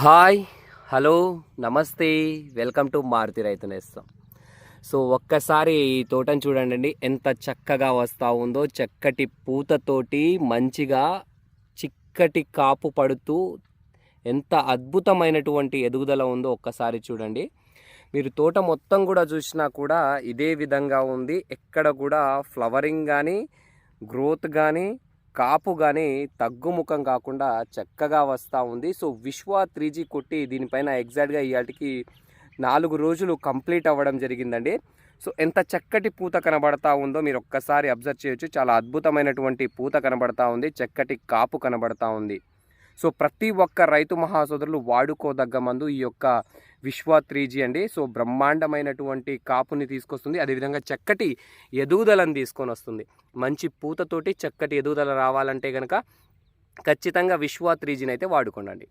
Hi hello నమస్తే welcome to Maruti Raithu Nestham. So ఒక్కసారి ఈ తోటను చూడండి ఎంత చక్కగా వస్తూ ఉందో చక్కటి పూతతోటి మంచిగా చిక్కటి కాపు పడుతూ ఎంత అద్భుతమైనటువంటి ఎదుగుదల ఉందో ఒక్కసారి చూడండి. మీరు తోట మొత్తం కూడా చూసినా కూడా ఇదే విధంగా ఉంది. ఎక్కడ కూడా ఫ్లవరింగ్ కానీ గ్రోత్ కానీ కాపు కానీ తగ్గుముఖం కాకుండా చక్కగా వస్తూ ఉంది. సో విశ్వ త్రీ జీ కొట్టి దీనిపైన ఎగ్జాక్ట్గా ఇవాటికి నాలుగు రోజులు కంప్లీట్ అవ్వడం జరిగిందండి. సో ఎంత చక్కటి పూత కనబడతా ఉందో మీరు ఒక్కసారి అబ్జర్వ్ చేయొచ్చు. చాలా అద్భుతమైనటువంటి పూత కనబడతా ఉంది. చక్కటి కాపు కనబడతా ఉంది. సో ప్రతి ఒక్క రైతు మహాసోదరులు వాడుకోదగ్గ మందు ఈ యొక్క విశ్వ త్రీజీ అండి. సో బ్రహ్మాండమైనటువంటి కాపుని తీసుకొస్తుంది. అదేవిధంగా చక్కటి ఎదుగుదలను తీసుకొని వస్తుంది. మంచి పూతతోటి చక్కటి ఎదుగుదల రావాలంటే కనుక ఖచ్చితంగా విశ్వ త్రీజీని అయితే వాడుకోండి